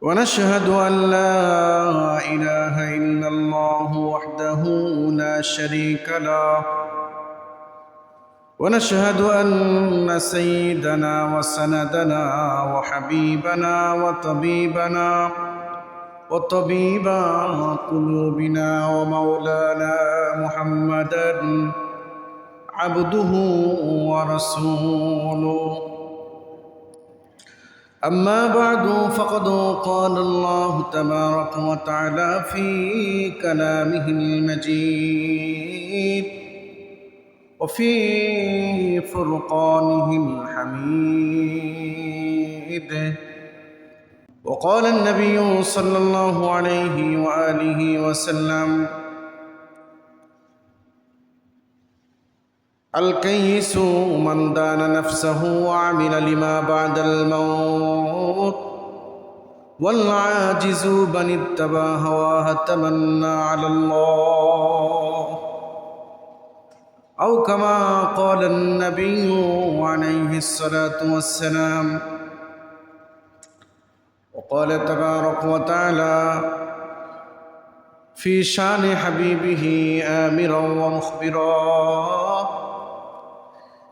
ونشهد أن لا إله إلا الله وحده لا شريك له. ونشهد أن سيدنا وسندنا وحبيبنا وطبيبنا وطبيب قلوبنا ومولانا محمدا عبده ورسوله. أما بعد فقد قال الله تبارك وتعالى في كلامه المجيد وفي فرقانه الحميد. وقال النبي صلى الله عليه وآله وسلم الكيس من دان نفسه وعمل لما بعد الموت. والعاجز من اتبع هواه تمنى على الله. أو كما قال النبي عليه الصلاة والسلام وقال تبارك وتعالى في شان حبيبه آمرا ومخبرا.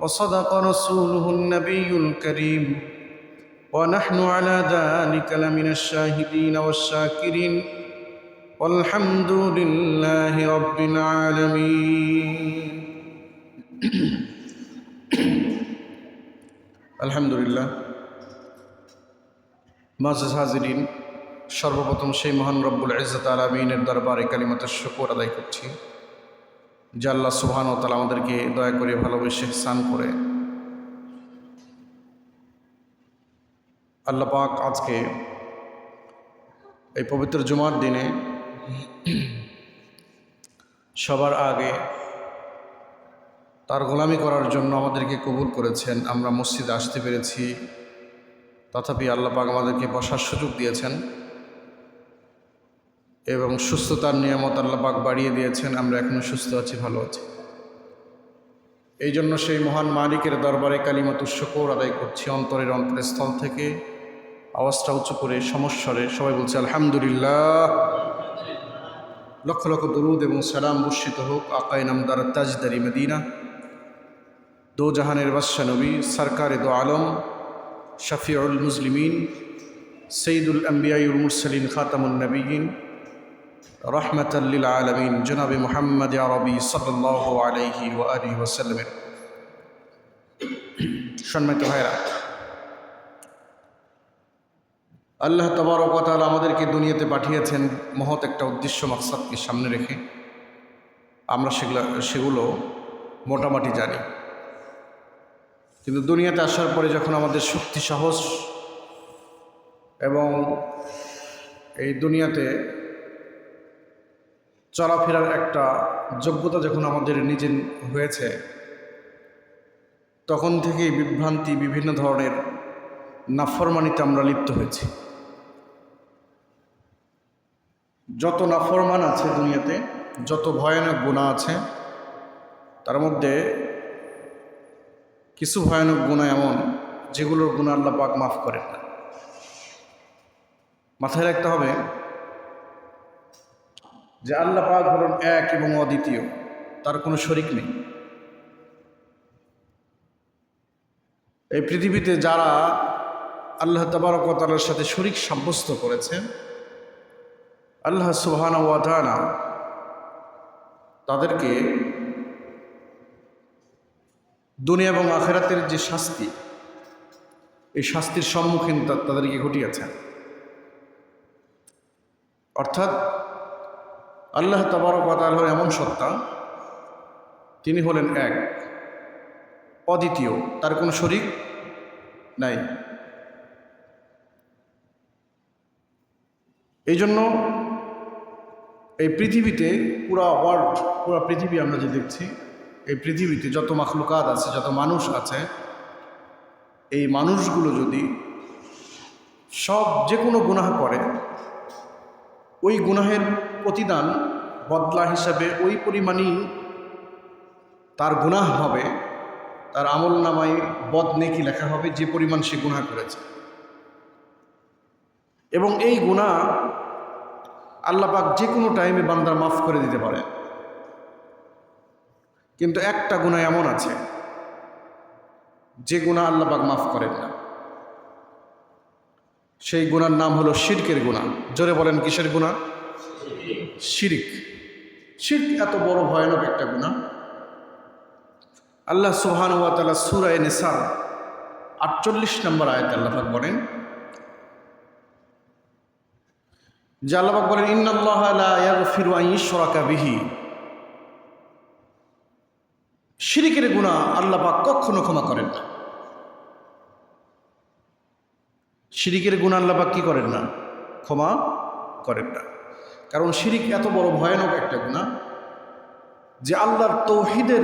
وصدق رسوله النبي الكريم ونحن على ذلك لمن الشاهدين والشاكرين والحمد لله رب العالمين الحمد لله মাজাজ হাজিরিন সর্বপ্রথম সেই মহান রব্বুল ইজ্জত আলমিনের দরবারে কালিমাতের শুকর আদায় করছি যে আল্লাহ সুবহান ও তালা আমাদেরকে দয়া করে ভালোবেসে স্নান করে। আল্লাহ পাক আজকে এই পবিত্র জুমার দিনে সবার আগে তার গোলামি করার জন্য আমাদেরকে কবুল করেছেন। আমরা মসজিদে আসতে পেরেছি। তথাপি আল্লাহ পাক আমাদেরকে বসার সুযোগ দিয়েছেন। এবং সুস্থতার নিয়ামত আল্লাহ পাক বাড়িয়ে দিয়েছেন, আমরা এখনও সুস্থ আছি, ভালো আছি। এই জন্য সেই মহান মালিকের দরবারে কালিমাতুর শকর আদায় করছি। অন্তরের অন্তরের স্থল থেকে আওয়াজটা উঁচু করে সমস্বরে সবাই বলছে, আলহামদুলিল্লাহ। লক্ষ লক্ষ দরুদ এবং সালাম বর্ষিত হোক আকাই নামদার তাজদারি মদিনা। দো জাহানের বাদশা নবী, সরকারে দো আলম, শফিউল মুসলিমিন, সঈদুল আম্বিয়াউল মুরসলিন খাতামুল নবীন রহমতাল্লিল আলমিন। জনাবে মোহাম্মদ আরবি সাল্লাহ আলহি ও আলী ওসাল্লামের সম্মানিত ভাইরা আল্লাহ তবরকতাল আমাদেরকে দুনিয়াতে পাঠিয়েছেন মহৎ একটা উদ্দেশ্য মাকসাদকে সামনে রেখে। আমরা সেগুলো সেগুলো মোটামুটি জানি। কিন্তু দুনিয়াতে আসার পরে যখন আমাদের শক্তি সাহস এবং এই দুনিয়াতে চলাফেরার একটা যোগ্যতা যখন আমাদের নিজের হয়েছে, তখন থেকেই বিভ্রান্তি বিভিন্ন ধরনের নাফরমানিতে আমরা লিপ্ত হয়েছি। যত নাফরমান আছে দুনিয়াতে, যত ভয়ানক গুণা আছে, তার মধ্যে কিছু ভয়ানক গুণা এমন, যেগুলোর গুণা আল্লাহ মাফ করেন না। মাথায় রাখতে হবে যে আল্লাহ পাক হলেন এক এবং অদ্বিতীয়, তার কোনো শরিক নেই। এই পৃথিবীতে যারা আল্লাহ তাবারকতালার সাথে শরিক সাব্যস্ত করেছেন, আল্লাহ সুবহান ওয়াতানা তাদেরকে দুনিয়া এবং আখেরাতের যে শাস্তি, এই শাস্তির সম্মুখীন তাদেরকে ঘটিয়েছেন। অর্থাৎ আল্লাহ তাবারকাল হল এমন সত্তা, তিনি হলেন এক। অদ্বিতীয়, তার কোনো শরিক নাই। এই জন্য এই পৃথিবীতে পুরা ওয়ার্ল্ড পুরা পৃথিবী আমরা যে দেখছি, এই পৃথিবীতে যত মাখলুকাত আছে, যত মানুষ আছে, এই মানুষগুলো যদি সব যে কোনো গুনাহ করে, ওই গুনাহের প্রতিদান বদলা হিসাবে ওই পরিমাণই তার গুনাহ হবে। তার আমল নামায় বদ নেকি লেখা হবে যে পরিমাণ সে গুনাহ করেছে। এবং এই গুনাহ আল্লাহ পাক যে কোনো টাইমে বান্দার মাফ করে দিতে পারে। কিন্তু একটা গুণা এমন আছে, যে গুণা আল্লাহ পাক মাফ করেন না। সেই গুণার নাম হলো শিরকের গুণা জোরে বলেন কিসের গুণা শিরিক। শির্ক এত বড় ভয়ানক একটা গুণা আল্লাহ সোহান ওয়া তাআলা সূরা নিসা আটচল্লিশ নম্বর আয়াত আল্লাহাক বলেন, যে আল্লাহাক বলেন আন বিহি। শিরিকের গুনাহ আল্লাহ পাক কখনো ক্ষমা করেন না। শিরিকের গুনাহ আল্লাপাক কি করেন না? ক্ষমা করেন না। কারণ শিরিক এত বড় ভয়ানক একটা গুনাহ যে আল্লাহর তৌহিদের,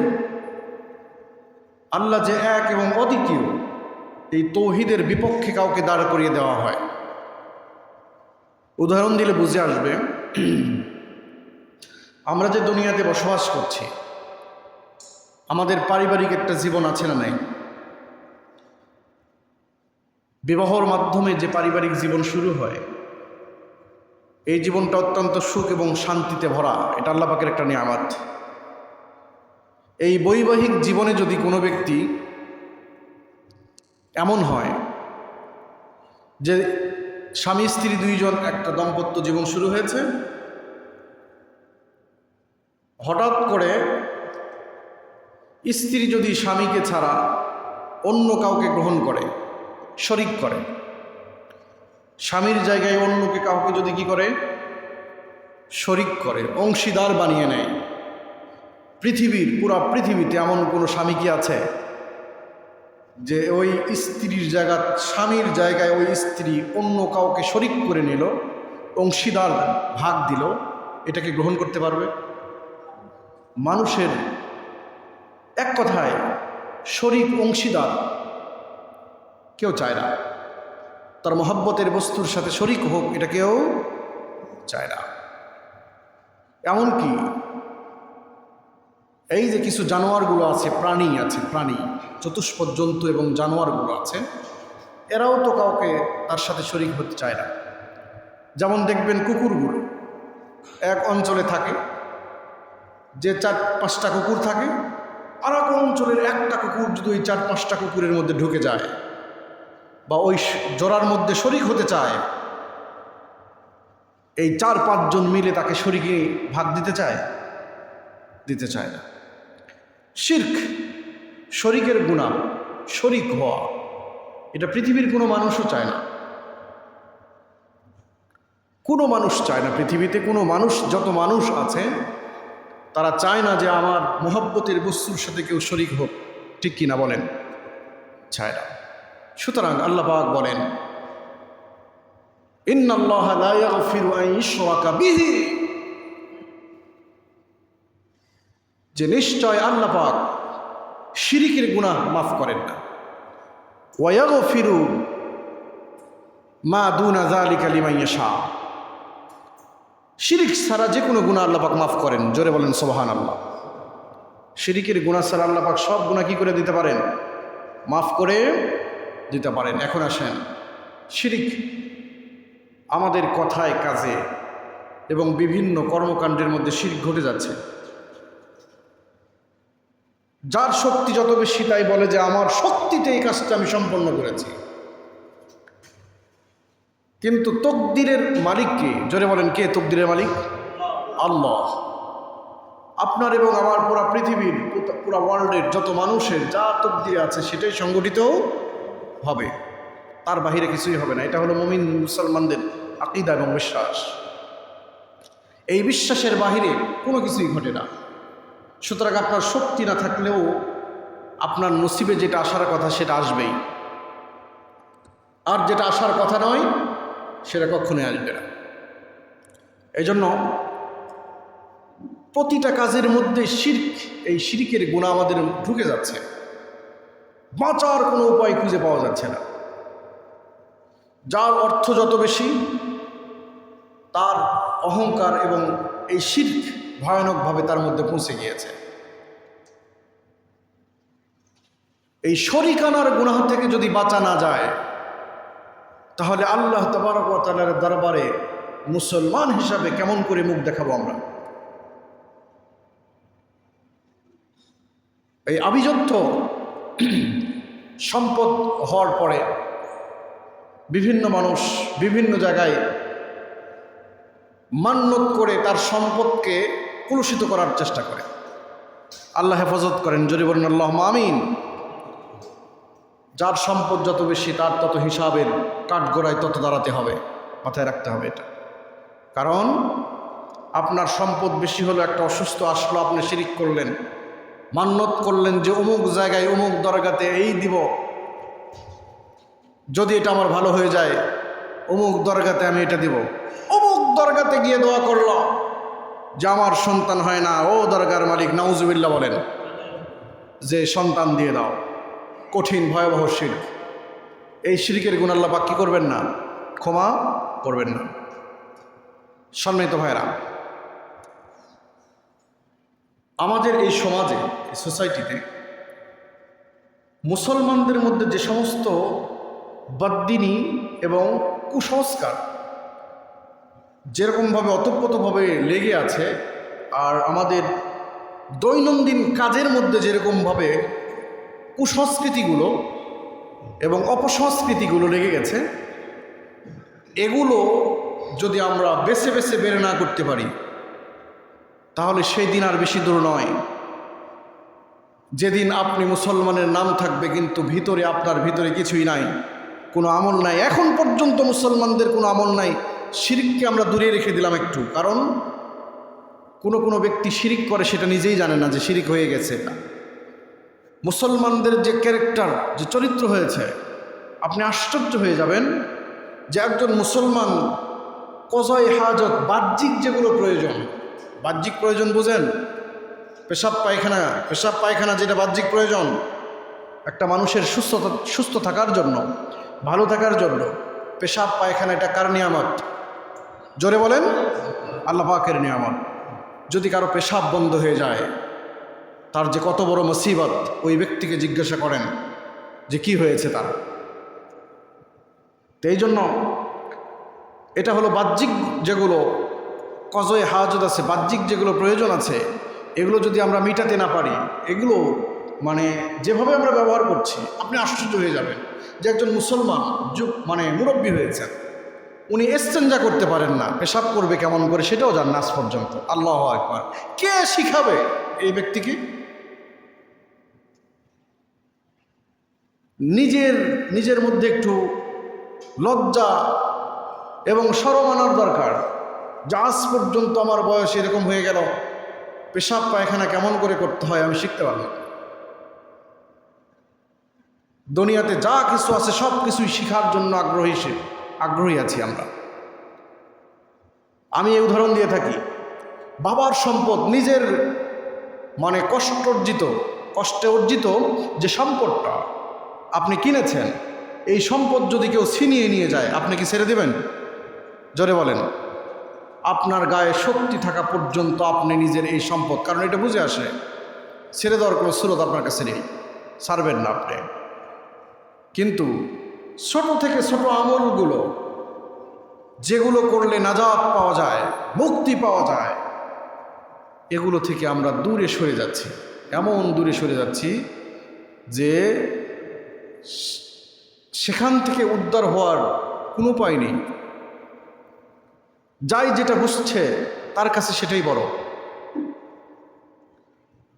আল্লাহ যে এক এবং অদ্বিতীয়, এই তৌহিদের বিপক্ষে কাউকে দাঁড় করিয়ে দেওয়া হয়। উদাহরণ দিলে বুঝে আসবে, আমরা যে দুনিয়াতে বসবাস করছি, আমাদের পারিবারিক একটা জীবন আছে না নাই? বিবাহর মাধ্যমে যে পারিবারিক জীবন শুরু হয় এই জীবনটা অত্যন্ত সুখ এবং শান্তিতে ভরা। এটা আল্লাহ পাকের একটা নিয়ামত। এই বৈবাহিক জীবনে যদি কোনো ব্যক্তি এমন হয় যে স্বামী, স্ত্রী দুইজন একটা দাম্পত্য জীবন শুরু হয়েছে, হঠাৎ করে স্ত্রী যদি স্বামীকে ছাড়া অন্য কাউকে গ্রহণ করে, শরিক করে স্বামীর জায়গায় অন্যকে কাউকে যদি কি করে? শরিক করে, অংশীদার বানিয়ে নেয়। পৃথিবীর, পুরা পৃথিবীতে এমন কোনো স্বামী কি আছে? যে ওই স্ত্রীর জায়গা, স্বামীর জায়গায় ওই স্ত্রী অন্য কাউকে শরিক করে নিল, অংশীদার ভাগ দিল, এটাকে গ্রহণ করতে পারবে? মানুষের এক কথায় শরিক, অংশীদার কেউ চায় না। তার মহাব্বতের বস্তুর সাথে শরিক হোক, এটা কেউ চায় না। এমনকি এই যে কিছু জানোয়ারগুলো আছে, প্রাণী আছে, প্রাণী, চতুষ্পদ জন্তু এবং জানোয়ারগুলো আছে, এরাও তো কাউকে তার সাথে শরিক হতে চায় না। যেমন দেখবেন কুকুরগুলো, এক অঞ্চলে থাকে, যে চার পাঁচটা কুকুর থাকে আর এক অঞ্চলের একটা কুকুর যদি ওই চার পাঁচটা কুকুরের মধ্যে ঢুকে যায় বা ওই জোড়ার মধ্যে শরিক হতে চায়, এই চার পাঁচজন মিলে তাকে শরিকে ভাগ দিতে চায়? দিতে চায় না। শির্ক, শরিকের গুণা, শরিক হওয়া, এটা পৃথিবীর কোনো মানুষও চায় না। কোনো মানুষ চায় না পৃথিবীতে, কোনো মানুষ, যত মানুষ আছে, তারা চায় না যে আমার মোহব্বতের বস্তুর সাথে কেউ শরিক হোক, ঠিক কিনা বলেন? চায় না। সুতরাং আল্লাহ পাক বলেন যে নিশ্চয় আল্লাহ পাক শিরিকের গুনাহ মাফ করেন না। ওয়াগফিরু মা দুনা যালিকা লিমান ইয়াশা। শিরিক ছাড়া যে কোনো গুণা আল্লাপাক মাফ করেন, জোরে বলেন সোবাহান আল্লাহ শিরিকের গুণা ছাড়া আল্লাপাক সব গুণা কি করে দিতে পারেন? মাফ করে দিতে পারেন। এখন আসেন। শিরিক আমাদের কথায়, কাজে এবং বিভিন্ন কর্মকাণ্ডের মধ্যে শিরিক ঘটে যাচ্ছে। যার শক্তি যত বেশি, তাই বলে যে আমার শক্তিতে এই কাজটা আমি সম্পন্ন করেছি। কিন্তু তকদিরের মালিক কে জোরে বলেন কে তকদিরের মালিক? আল্লাহ। আপনার এবং আমার পুরা পৃথিবীর পুরা ওয়ার্ল্ডের যত মানুষের, যা তকদিরে আছে, সেটাই সংগঠিত হবে। তার বাহিরে কিছুই হবে না। এটা হলো মমিন মুসলমানদের আকিদা এবং বিশ্বাস। এই বিশ্বাসের বাহিরে কোনো কিছুই ঘটে না। সুতরাং আপনার শক্তি না থাকলেও আপনার নসিবে যেটা আসার কথা সেটা আসবেই। আর যেটা আসার কথা নয়, সেটা কখনোই আসবে না। এই জন্য প্রতিটা কাজের মধ্যে শির্ক, এই শিরিকের গুণা আমাদের ঢুকে যাচ্ছে। বাঁচার কোনো উপায় খুঁজে পাওয়া যাচ্ছে না। যার অর্থ যত বেশি, তার অহংকার এবং এই শির্ক ভয়ানকভাবে তার মধ্যে পৌঁছে গিয়েছে। এই শরিকানার গুনাহ থেকে যদি বাঁচা না যায়, তাহলে আল্লাহ তবরকতালের দরবারে মুসলমান হিসাবে কেমন করে মুখ দেখাবো আমরা? এই আভিযুদ্ধ সম্পদ হওয়ার পরে বিভিন্ন মানুষ বিভিন্ন জায়গায় মান্যত করে তার সম্পদকে কলুষিত করার চেষ্টা করে। আল্লাহ হেফাজত করেন বলেন আল্লাহ আমিন। যার সম্পদ যত বেশি, তার তত হিসাবের কাঠগোড়ায় তত দাঁড়াতে হবে, মাথায় রাখতে হবে এটা। কারণ আপনার সম্পদ বেশি হলো একটা অসুস্থ, আসলো, আপনি শিরিক করলেন মান্যত করলেন যে অমুক জায়গায় অমুক দরগাতে এই দিব। যদি এটা আমার ভালো হয়ে যায়, অমুক দরগাতে আমি এটা দিব। অমুক দরগাতে গিয়ে দোয়া করল, যে আমার সন্তান হয় না, ও দরগার মালিক নাউজুবিল্লা বলেন, যে সন্তান দিয়ে দাও। কঠিন, ভয়াবহ শির্ক। এই শিরিকের গুণাল্লাপাক কী করবেন না? ক্ষমা করবেন না। সম্মানিত ভাইরা আমাদের এই সমাজে সোসাইটিতে মুসলমানদের মধ্যে যে সমস্ত বদ্দিনী এবং কুসংস্কার যেরকমভাবে অতপ্রতভাবে লেগে আছে, আর আমাদের দৈনন্দিন কাজের মধ্যে যেরকমভাবে কুসংস্কৃতিগুলো এবং অপসংস্কৃতিগুলো লেগে গেছে, এগুলো যদি আমরা বেছে বেছে বের না করতে পারি তাহলে সেই দিন আর বেশি দূর নয়। যেদিন আপনি মুসলমানের নাম থাকবে, কিন্তু ভিতরে আপনার ভিতরে কিছুই নাই। কোনো আমল নাই। এখন পর্যন্ত মুসলমানদের কোনো আমল নাই। শিরিককে আমরা দূরে রেখে দিলাম একটু। কারণ কোনো কোনো ব্যক্তি শিরিক করে সেটা নিজেই জানে না যে শিরিক হয়ে গেছে। এটা মুসলমানদের যে ক্যারেক্টার, যে চরিত্র হয়েছে, আপনি আশ্চর্য হয়ে যাবেন যে একজন মুসলমান কজয় হাজত বাহ্যিক যেগুলো প্রয়োজন বাহ্যিক প্রয়োজন বুঝেন? পেশাব পায়খানা পেশাব পায়খানা যেটা বাহ্যিক প্রয়োজন। একটা মানুষের সুস্থতা, সুস্থ থাকার জন্য, ভালো থাকার জন্য পেশাব পায়খানা এটা কার নিয়ামত? জোরে বলেন, আল্লাহ পাকের নিয়ামত। যদি কারও পেশাব বন্ধ হয়ে যায়, তার যে কত বড় মুসিবত, ওই ব্যক্তিকে জিজ্ঞাসা করেন যে কি হয়েছে তার। এই জন্য এটা হলো বাহ্যিক যেগুলো কজয়ে হাজত আছে, বাহ্যিক যেগুলো প্রয়োজন আছে, এগুলো যদি আমরা মিটাতে না পারি, এগুলো মানে যেভাবে আমরা ব্যবহার করছি, আপনি আশ্চর্য হয়ে যাবেন যে একজন মুসলমান যুগ মানে মুরব্বী হয়েছেন, উনি এক্সচেঞ্জা করতে পারেন না, পেশাব করবে কেমন করে সেটাও জান না আজ পর্যন্ত। আল্লাহ একবার কে শিখাবে এই ব্যক্তিকে? নিজের নিজের মধ্যে একটু লজ্জা এবং সরম আনার দরকার। যা পর্যন্ত আমার বয়স এরকম হয়ে গেল, পেশাব পায়খানা কেমন করে করতে হয় আমি শিখতে পারলাম দুনিয়াতে যা কিছু আছে সব কিছুই শেখার জন্য আগ্রহী সে, আগ্রহী আছি আমরা। আমি এই উদাহরণ দিয়ে থাকি, বাবার সম্পদ নিজের মানে কষ্ট অর্জিত, কষ্টে অর্জিত যে সম্পদটা আপনি কিনেছেন, এই সম্পদ যদি কেউ ছিনিয়ে নিয়ে যায়, আপনি কি ছেড়ে দেবেন? জোরে বলেন। আপনার গায়ে শক্তি থাকা পর্যন্ত আপনি নিজের এই সম্পদ, কারণ এটা বুঝে আসে। ছেড়ে দেওয়ার কোনো স্রোত আপনার কাছে নেই। ছাড়বেন না আপনি। কিন্তু ছোট থেকে ছোট আমলগুলো, যেগুলো করলে নাজাত পাওয়া যায়, মুক্তি পাওয়া যায়, এগুলো থেকে আমরা দূরে সরে যাচ্ছি। এমন দূরে সরে যাচ্ছি যে সেখান থেকে উদ্ধার হওয়ার কোনো উপায় নেই। যাই যেটা বুঝছে, তার কাছে সেটাই বড়।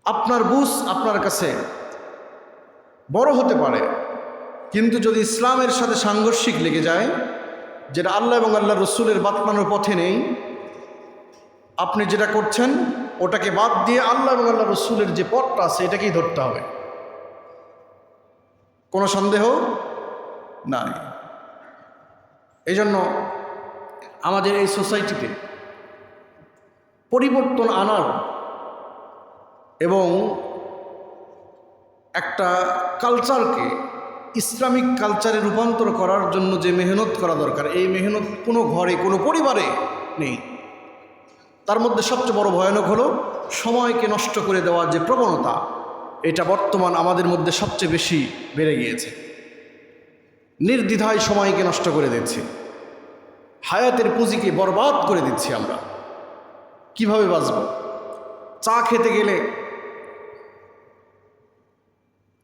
আপনার বুঝ আপনার কাছে বড় হতে পারে। কিন্তু যদি ইসলামের সাথে সাংঘর্ষিক লেগে যায়, যেটা আল্লাহ এবং আল্লাহ রসুলের বাতমানোর পথে নেই, আপনি যেটা করছেন, ওটাকে বাদ দিয়ে আল্লাহ এবং আল্লাহ রসুলের যে পথটা আছে, এটাকেই ধরতে হবে। কোনো সন্দেহ? নাই। এই জন্য আমাদের এই সোসাইটিতে পরিবর্তন আনার এবং একটা কালচারকে ইসলামিক কালচারে রূপান্তর করার জন্য যে মেহনত করা দরকার, এই মেহনত কোনো ঘরে, কোনো পরিবারে নেই। তার মধ্যে সবচেয়ে বড় ভয়ানক হলো সময়কে নষ্ট করে দেওয়ার যে প্রবণতা, এটা বর্তমান আমাদের মধ্যে সবচেয়ে বেশি বেড়ে গিয়েছে। নির্দ্বিধায় সময়কে নষ্ট করে দিচ্ছি। হায়াতের পুঁজিকে বরবাদ করে দিচ্ছি আমরা। কীভাবে বাঁচব? চা খেতে গেলে,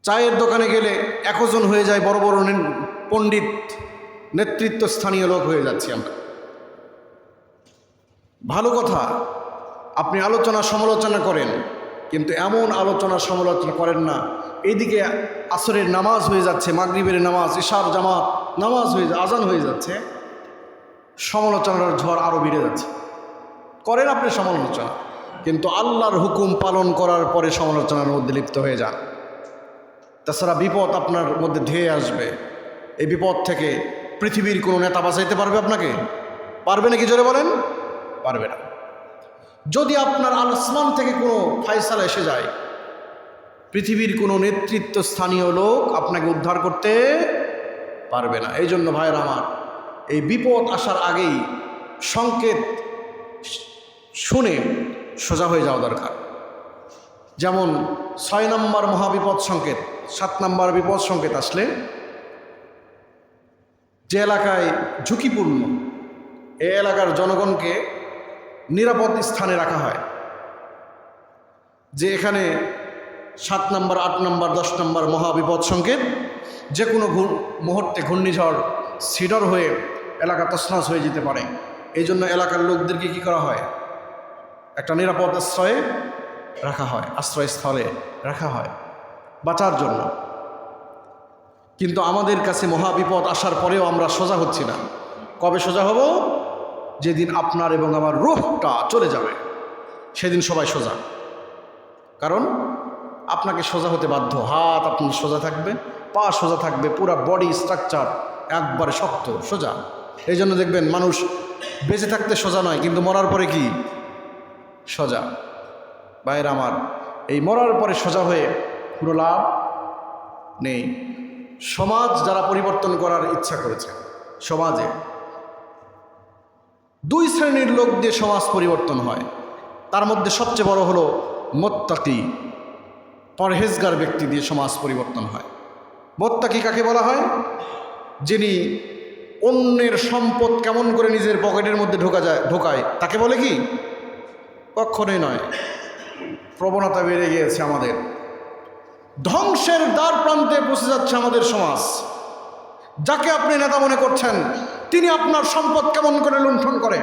চায়ের দোকানে গেলে একজন হয়ে যায় বড় বড় পণ্ডিত, নেতৃত্ব স্থানীয় লোক হয়ে যাচ্ছি আমরা। ভালো কথা, আপনি আলোচনা সমালোচনা করেন, কিন্তু এমন আলোচনা সমালোচনা করেন না। এইদিকে আসরের নামাজ হয়ে যাচ্ছে, মাগরিবের নামাজ, ইশার, জামাত, নামাজ হয়ে আজান হয়ে যাচ্ছে। সমালোচনার ঝড় আরও বেড়ে যাচ্ছে। করেন আপনি সমালোচনা, কিন্তু আল্লাহর হুকুম পালন করার পরে সমালোচনার মধ্যে লিপ্ত হয়ে যান। তাছাড়া বিপদ আপনার মধ্যে ধেয়ে আসবে। এই বিপদ থেকে পৃথিবীর কোনো নেতা বাঁচাইতে পারবে আপনাকে? পারবে নাকি জোরে বলেন? পারবে না। যদি আপনার আল আসমান থেকে কোনো ফায়সালা এসে যায়, পৃথিবীর কোনো নেতৃত্ব স্থানীয় লোক আপনাকে উদ্ধার করতে পারবে না। এই জন্য ভাইয়ের আমার এই বিপদ আসার আগেই সংকেত শুনে সোজা হয়ে যাওয়া দরকার। যেমন ছয় নম্বর মহাবিপদ সংকেত, সাত নম্বর বিপদ সংকেত আসলে যে এলাকায় ঝুঁকিপূর্ণ, এ এলাকার জনগণকে নিরাপদ স্থানে রাখা হয়। যে এখানে সাত নম্বর, আট নম্বর, দশ নম্বর মহাবিপদ সংকেত, যে কোনো মুহূর্তে ঘূর্ণিঝড়, সিডর হয়ে এলাকা তছনছ হয়ে যেতে পারে। এই জন্য এলাকার লোকদেরকে কি করা হয়? একটা নিরাপদ আশ্রয়ে রাখা হয়, আশ্রয়স্থলে রাখা হয় বাঁচার জন্য। কিন্তু আমাদের কাছে মহাবিপদ আসার পরেও আমরা সোজা হচ্ছি না। কবে সোজা হব? যেদিন আপনার এবং আমার রোহটা চলে যাবে, সেদিন সবাই সোজা। কারণ আপনাকে সোজা হতে বাধ্য। হাত আপনার সোজা থাকবে, পা সোজা থাকবে, পুরা বডি স্ট্রাকচার একবারে শক্ত, সোজা। এই জন্য দেখবেন মানুষ বেঁচে থাকতে সোজা নয়, কিন্তু মরার পরে কি? সোজা। বাইরে আমার, এই মরার পরে সোজা হয়ে পুরো লাভ নেই। সমাজ যারা পরিবর্তন করার ইচ্ছা করেছে, সমাজে দুই শ্রেণির লোক দিয়ে সমাজ পরিবর্তন হয়। তার মধ্যে সবচেয়ে বড় হলো মোত্তাকি, পরহেজগার ব্যক্তি দিয়ে সমাজ পরিবর্তন হয়। মোত্তাকি কাকে বলা হয়? যিনি অন্যের সম্পদ কেমন করে নিজের পকেটের মধ্যে ঢোকা যায়, ঢোকায়? তাকে বলে কি? কখনোই নয়। প্রবণতা বেড়ে গিয়েছে আমাদের। ধ্বংসের দ্বার প্রান্তে পৌঁছে যাচ্ছে আমাদের সমাজ। যাকে আপনি নেতা মনে করছেন, তিনি আপনার সম্পদ কেমন করে লুণ্ঠন করে?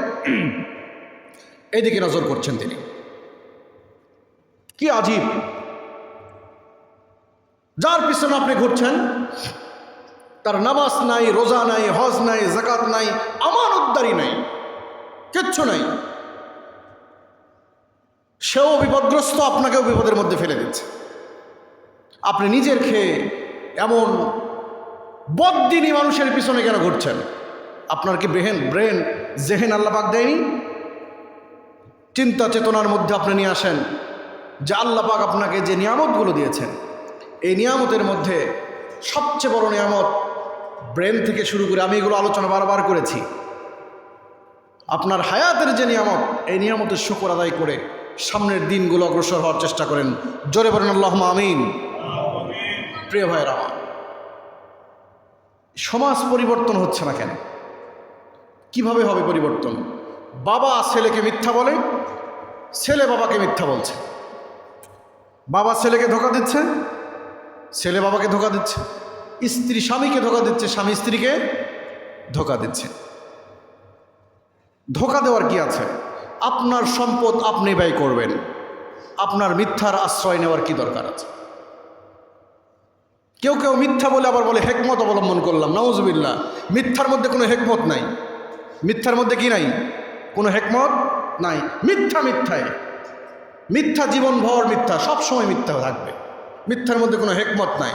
এইদিকে নজর করছেন তিনি। কি আজীব। যার পিছনে আপনি ঘুরছেন তার নামাজ নাই, রোজা নাই, হজ নাই জাকাত নাই আমার উদ্দারি নাই, কিচ্ছু নাই। সেও বিপদগ্রস্ত, আপনাকেও বিপদের মধ্যে ফেলে দিচ্ছে। আপনি নিজের খেয়ে এমন বদিনী মানুষের পিছনে কেন ঘুরছেন? আপনার কি ব্রেহেন ব্রেন, জেহেন আল্লাপাক দেয়নি? চিন্তা চেতনার মধ্যে আপনি নিয়ে আসেন যে আল্লাপাক আপনাকে যে নিয়ামতগুলো দিয়েছেন, এই নিয়ামতের মধ্যে সবচেয়ে বড় নিয়ামত ব্রেন থেকে শুরু করে আমি এগুলো আলোচনা বারবার করেছি। আপনার হায়াতের যে নিয়ামত, এই নিয়ামতের শুকর আদায় করে সামনের দিনগুলো অগ্রসর হওয়ার চেষ্টা করেন। জোরে বলেন আল্লাহ আমিন। প্রিয় ভাইয়ের আমার সমাজ পরিবর্তন হচ্ছে না কেন? কীভাবে হবে পরিবর্তন? বাবা ছেলেকে মিথ্যা বলে, ছেলে বাবাকে মিথ্যা বলছে। বাবা ছেলেকে ধোকা দিচ্ছে, ছেলে বাবাকে ধোকা দিচ্ছে। স্ত্রী স্বামীকে ধোকা দিচ্ছে, স্বামী স্ত্রীকে ধোকা দিচ্ছে। ধোকা দেওয়ার কি আছে? আপনার সম্পদ আপনি ব্যয় করবেন। আপনার মিথ্যার আশ্রয় নেওয়ার কি দরকার আছে? কেউ কেউ মিথ্যা বলে আবার বলে, হেকমত অবলম্বন করলাম নাউজবিল্লা মিথ্যার মধ্যে কোনো হেকমত নাই। মিথ্যার মধ্যে কি নাই? কোনো হেকমত নাই। মিথ্যা মিথ্যায়। মিথ্যা জীবন ভর মিথ্যা, সবসময় মিথ্যা থাকবে। মিথ্যার মধ্যে কোনো হেকমত নাই।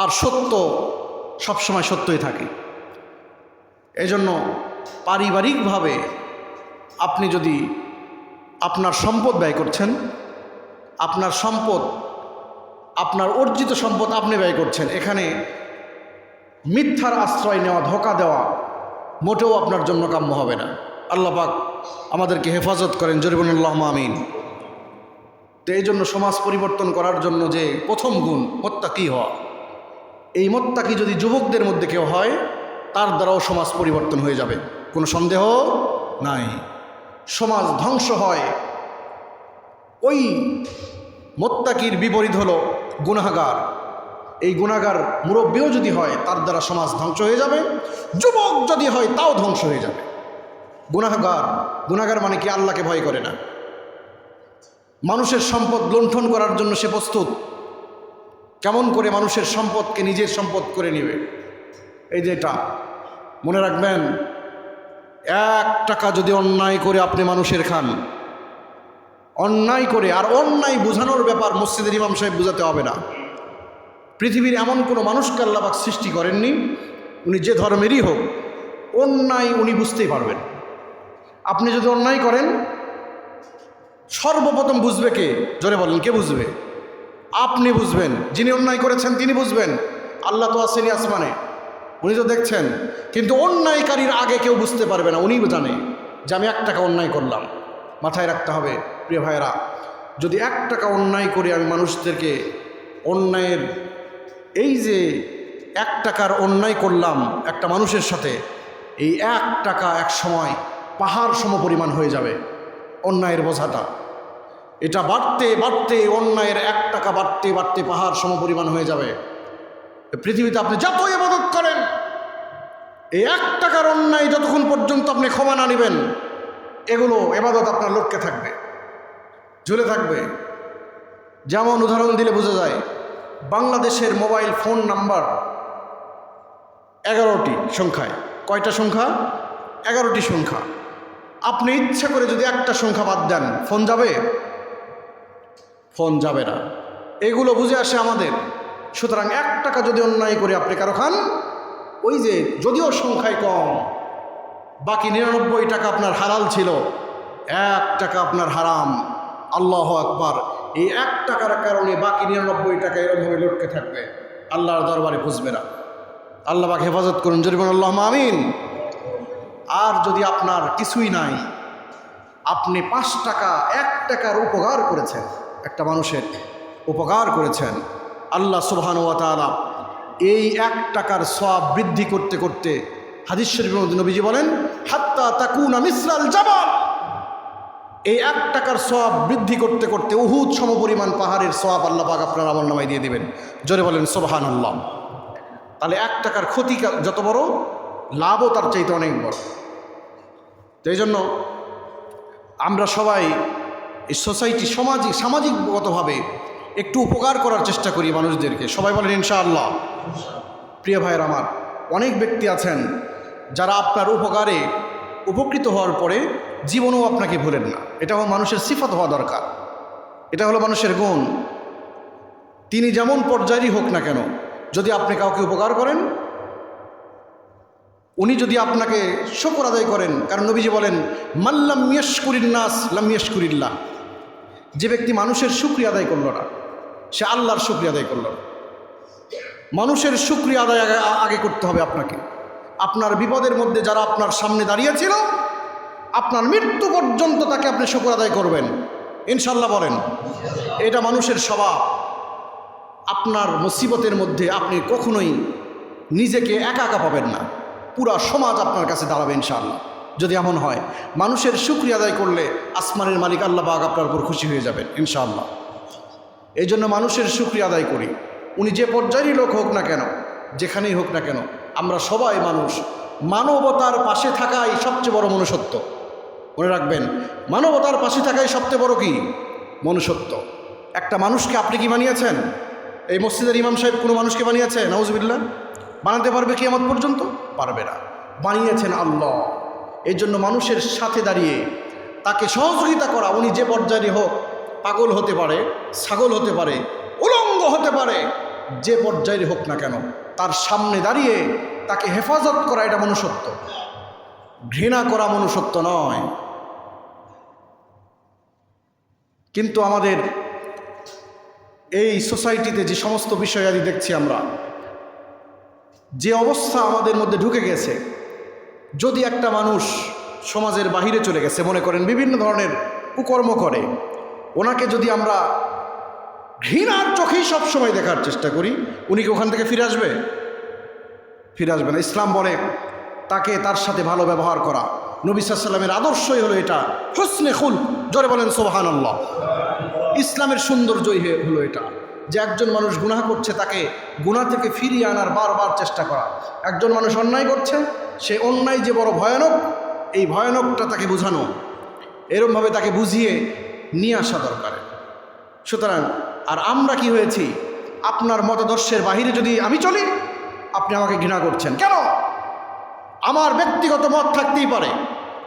আর সত্য সবসময় সত্যই থাকে। এজন্য পারিবারিকভাবে আপনি যদি আপনার সম্পদ ব্যয় করছেন, আপনার সম্পদ, আপনার অর্জিত সম্পদ আপনি ব্যয় করছেন, এখানে মিথ্যার আশ্রয় নেওয়া, ধোকা দেওয়া মোটেও আপনার জন্য কাম্য হবে না। আল্লাহ পাক আমাদেরকে হেফাজত করেন জরিবুল্লাহ আমিন। তো এই জন্য সমাজ পরিবর্তন করার জন্য যে প্রথম গুণ হত্যা কী হওয়া। এই মোত্তাকি যদি যুবকদের মধ্যে কেউ হয়, তার দ্বারাও সমাজ পরিবর্তন হয়ে যাবে। কোনো সন্দেহ নাই। সমাজ ধ্বংস হয়। ওই মোত্তাকির বিপরীত হলো গুনাগার এই গুণাগার মুরব্বীও যদি হয়, তার দ্বারা সমাজ ধ্বংস হয়ে যাবে। যুবক যদি হয়, তাও ধ্বংস হয়ে যাবে। গুনাগার গুনাগার মানে কি? আল্লাহকে ভয় করে না। মানুষের সম্পদ লুণ্ঠন করার জন্য সে প্রস্তুত। কেমন করে মানুষের সম্পদকে নিজের সম্পদ করে নেবে? এই যে এটা, মনে রাখবেন, এক টাকা যদি অন্যায় করে আপনি মানুষের খান, অন্যায় করে, আর অন্যায় বোঝানোর ব্যাপার মসজিদের ইমাম সাহেব বোঝাতে হবে না। পৃথিবীর এমন কোনো মানুষকে আল্লাহবাক সৃষ্টি করেননি, উনি যে ধর্মেরই হোক, অন্যায় উনি বুঝতেই পারবেন। আপনি যদি অন্যায় করেন, সর্বপ্রথম বুঝবে কে? জোরে বলেন, কে বুঝবে? আপনি বুঝবেন, যিনি অন্যায় করেছেন তিনি বুঝবেন। আল্লাহ তো আসেনি আসমানে, উনি তো দেখছেন। কিন্তু অন্যায়কারীর আগে কেউ বুঝতে পারবে না উনি জানে যে আমি এক টাকা অন্যায় করলাম। মাথায় রাখতে হবে, প্রিয় ভাইয়েরা, যদি এক টাকা অন্যায় করে আমি মানুষদেরকে অন্যায়ের, এই যে এক টাকার অন্যায় করলাম একটা মানুষের সাথে, এই এক টাকা এক সময় পাহাড় সম পরিমাণ হয়ে যাবে, অন্যায়ের বোঝাটা। এটা বাড়তে বাড়তে, অন্যায়ের এক টাকা বাড়তে বাড়তে পাহাড় সম পরিমাণ হয়ে যাবে। পৃথিবীতে আপনি যতই ইবাদত করেন, এই এক টাকার অন্যায় যতক্ষণ পর্যন্ত আপনি ক্ষমা না নেবেন, এগুলো এবাদত আপনার লক্ষ্যে থাকবে, ঝুলে থাকবে। যেমন উদাহরণ দিলে বোঝা যায়, বাংলাদেশের মোবাইল ফোন নাম্বার এগারোটি সংখ্যায়। কয়টা সংখ্যা? এগারোটি সংখ্যা। আপনি ইচ্ছা করে যদি একটা সংখ্যা বাদ দেন, ফোন যাবে? ফোন যাবে না। এগুলো বুঝে আসে আমাদের। সুতরাং এক টাকা যদি অন্যায় করে আপনি কারও খান, ওই যে যদিও সংখ্যায় কম, বাকি নিরানব্বই টাকা আপনার হালাল ছিল, এক টাকা আপনার হারাম। আল্লাহ আকবার। এই এক টাকার কারণে বাকি নিরানব্বই টাকা এরকমভাবে লটকে থাকবে। আল্লাহর দরবারে বুঝবে না। আল্লাহ পাক হেফাজত করুন জরিমান আল্লাহ আমিন। আর যদি আপনার কিছুই নাই, আপনি পাঁচ টাকা, এক টাকার উপকার করেছেন একটা মানুষের উপকার করেছেন। আল্লাহ সুবহান ওয়া তাআলা এই এক টাকার সব বৃদ্ধি করতে করতে হাদিস মধ্যে নবীজি বলেন, হাত্তা তাকুনা মিসরাল জাবাল। এই এক টাকার সব বৃদ্ধি করতে করতে উহুদ সমপরিমাণ পাহাড়ের সব আল্লাহ পাক আপনার আমল নামায় দিয়ে দেবেন। জোরে বলেন সোবহান আল্লাহ তাহলে এক টাকার ক্ষতি যত বড়, লাভও তার চাইতে অনেক বড়। তো এই জন্য আমরা সবাই এই সোসাইটি সামাজিক সামাজিকগতভাবে একটু উপকার করার চেষ্টা করি মানুষদেরকে। সবাই বলেন, ইনশাআল্লাহ। প্রিয় ভাইয়ের আমার, অনেক ব্যক্তি আছেন যারা আপনার উপকারে উপকৃত হওয়ার পরে জীবনও আপনাকে ভুলেন না। এটা হলো মানুষের সিফাত হওয়া দরকার। এটা হলো মানুষের গুণ। তিনি যেমন পর্যায়েরই হোক না কেন, যদি আপনি কাউকে উপকার করেন, উনি যদি আপনাকে শকর আদায় করেন, কারণ নবীজি বলেন মাল্লাম মিয়াসকুরিন নাস, লাম মিয়াসকুরিল্লাহ যে ব্যক্তি মানুষের শুক্রিয়া আদায় করল না, সে আল্লাহর শুক্রিয়া আদায় করল না। মানুষের শুক্রিয়া আদায় আগে আগে করতে হবে আপনাকে। আপনার বিপদের মধ্যে যারা আপনার সামনে দাঁড়িয়েছিল, আপনার মৃত্যু পর্যন্ত তাকে আপনি শুকর আদায় করবেন। ইনশাল্লাহ বলেন, এটা মানুষের স্বভাব। আপনার মুসিবতের মধ্যে আপনি কখনোই নিজেকে একা একা পাবেন না। পুরা সমাজ আপনার কাছে দাঁড়াবে ইনশাআল্লাহ। যদি এমন হয়, মানুষের শুক্রিয়া আদায় করলে আসমানের মালিক আল্লাহ পাক আপনার উপর খুশি হয়ে যাবেন, ইনশাআল্লাহ। এই জন্য মানুষের শুক্রিয়া আদায় করি। উনি যে পর্যায়েরই লোক হোক না কেন, যেখানেই হোক না কেন, আমরা সবাই মানুষ। মানবতার পাশে থাকাই সবচেয়ে বড় মনুষ্যত্ব। মনে রাখবেন, মানবতার পাশে থাকাই সবচেয়ে বড় কি? মনুষ্যত্ব। একটা মানুষকে আপনি কি বানিয়েছেন? এই মসজিদের ইমাম সাহেব কোনো মানুষকে বানিয়েছে? নওয়াজবিল্লা বানাতে পারবে কি আমার পর্যন্ত? পারবে না। বানিয়েছেন আল্লাহ। এই জন্য মানুষের সাথে দাঁড়িয়ে তাকে সহযোগিতা করা, উনি যে পর্যায়ে হোক, পাগল হতে পারে, ছাগল হতে পারে, উলঙ্গ হতে পারে, যে পর্যায়ে হোক না কেন, তার সামনে দাঁড়িয়ে তাকে হেফাজত করা এটা মনুষ্যত্ব। ঘৃণা করা মনুষ্যত্ব নয়। কিন্তু আমাদের এই সোসাইটিতে যে সমস্ত বিষয়াদি দেখছি আমরা, যে অবস্থা আমাদের মধ্যে ঢুকে গেছে যদি একটা মানুষ সমাজের বাহিরে চলে গেছে, মনে করেন বিভিন্ন ধরনের কুকর্ম করে, ওনাকে যদি আমরা ঘৃণার চোখেই সবসময় দেখার চেষ্টা করি, উনি কি ওখান থেকে ফিরে আসবে? ফিরে আসবে না। ইসলাম বলে তাকে তার সাথে ভালো ব্যবহার করা। নবী সাল্লামের আদর্শই হলো এটা। হুসনে খুল, জোরে বলেন সোহান আল্লাহ ইসলামের সৌন্দর্যই হলো এটা। যে একজন মানুষ গুনাহ করছে, তাকে গুনাহ থেকে ফিরিয়ে আনার বারবার চেষ্টা করা। একজন মানুষ অন্যায় করছে সে অন্যায় যে বড় ভয়ানক, এই ভয়ানকটা তাকে বোঝানো। এরমভাবে তাকে বুঝিয়ে নিয়ে আসা দরকার। সুতরাং, আর আমরা কি হয়েছি? আপনার মতাদর্শের বাহিরে যদি আমি চলি, আপনি আমাকে ঘৃণা করছেন। কেন? আমার ব্যক্তিগত মত থাকতেই পারে।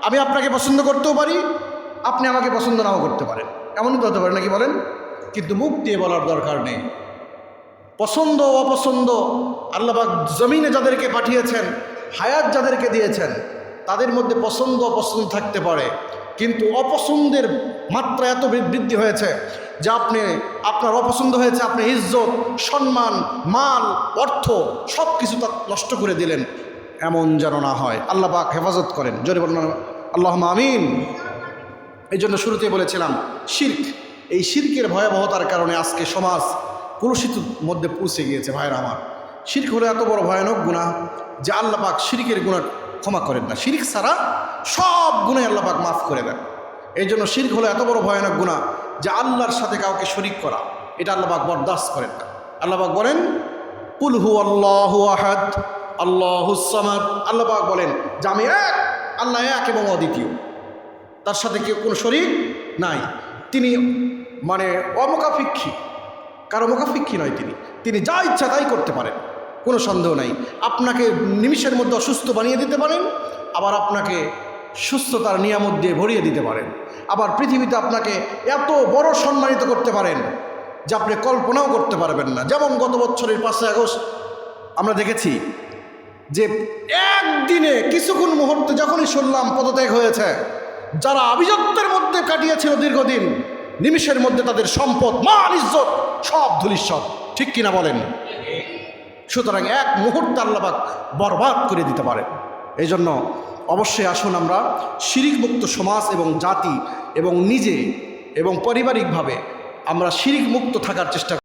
আমি আপনাকে পছন্দ করতেও পারি, আপনি আমাকে পছন্দ নাও করতে পারেন। এমনই তো হতে পারে, নাকি বলেন? কিন্তু মুখ দিয়ে বলার দরকার নেই। পছন্দ অপছন্দ আল্লাহবাক জমিনে যাদেরকে পাঠিয়েছেন হায়াত যাদেরকে দিয়েছেন, তাদের মধ্যে পছন্দ অপছন্দ থাকতে পারে। কিন্তু অপছন্দের মাত্রা এত বৃদ্ধি হয়েছে যে আপনি, আপনার অপছন্দ হয়েছে, আপনি ইজ্জত, সম্মান, মাল, অর্থ সব কিছু তা নষ্ট করে দিলেন। এমন যেন না হয়। আল্লাহ পাক হেফাজত করেন। জোরে বলুন আল্লাহ আমিন। এই জন্য শুরুতে বলেছিলাম, শির্ক। এই শির্কের ভয়াবহতার কারণে আজকে সমাজ কলুষিত মধ্যে পৌঁছে গিয়েছে, ভাইরা আমার। শির্ক হলো এত বড় ভয়ানক গুণা যে আল্লাহ পাক শিরিকের গুণা ক্ষমা করেন না। শিরিক ছাড়া সব গুণে আল্লাহ পাক মাফ করে দেন। এই জন্য শির্ক হলো এত বড় ভয়ানক গুণা যে আল্লাহর সাথে কাউকে শরিক করা, এটা আল্লাহ পাক বরদাস্ত করেন না। আল্লাহ পাক বলেন, কুল হু আল্লাহ আহাদ আল্লাহ সামাদ। আল্লাহ পাক বলেন, যে আমি এক, আল্লাহ এক এবং অদ্বিতীয়। তার সাথে কেউ কোনো শরীর নাই। তিনি মানে অমুখাফিক্ষী কারও মুখাফিক্ষী নয় তিনি। তিনি যা ইচ্ছা তাই করতে পারেন। কোনো সন্দেহ নাই। আপনাকে নিমিষের মধ্যে অসুস্থ বানিয়ে দিতে পারেন, আবার আপনাকে সুস্থতার নিয়ামত দিয়ে ভরিয়ে দিতে পারেন। আবার পৃথিবীতে আপনাকে এত বড় সম্মানিত করতে পারেন, যে আপনি কল্পনাও করতে পারবেন না। যেমন গত বছরের পাঁচই আগস্ট আমরা দেখেছি যে একদিনে কিছুক্ষণ মুহূর্তে যখনই শুনলাম পদত্যাগ হয়েছে, যারা আভিজাত্যের মধ্যে কাটিয়েছিল দীর্ঘদিন, নিমিষের মধ্যে তাদের সম্পদ, মান, ইজ্জত সব ধুলিস্বত ঠিক কিনা বলেন? সুতরাং এক মুহূর্ত আল্লাপাক বরবাদ করে দিতে পারে। এই জন্য অবশ্যই আসুন আমরা শিরিকমুক্ত সমাজ এবং জাতি এবং নিজে এবং পারিবারিকভাবে আমরা শিরিকমুক্ত থাকার চেষ্টা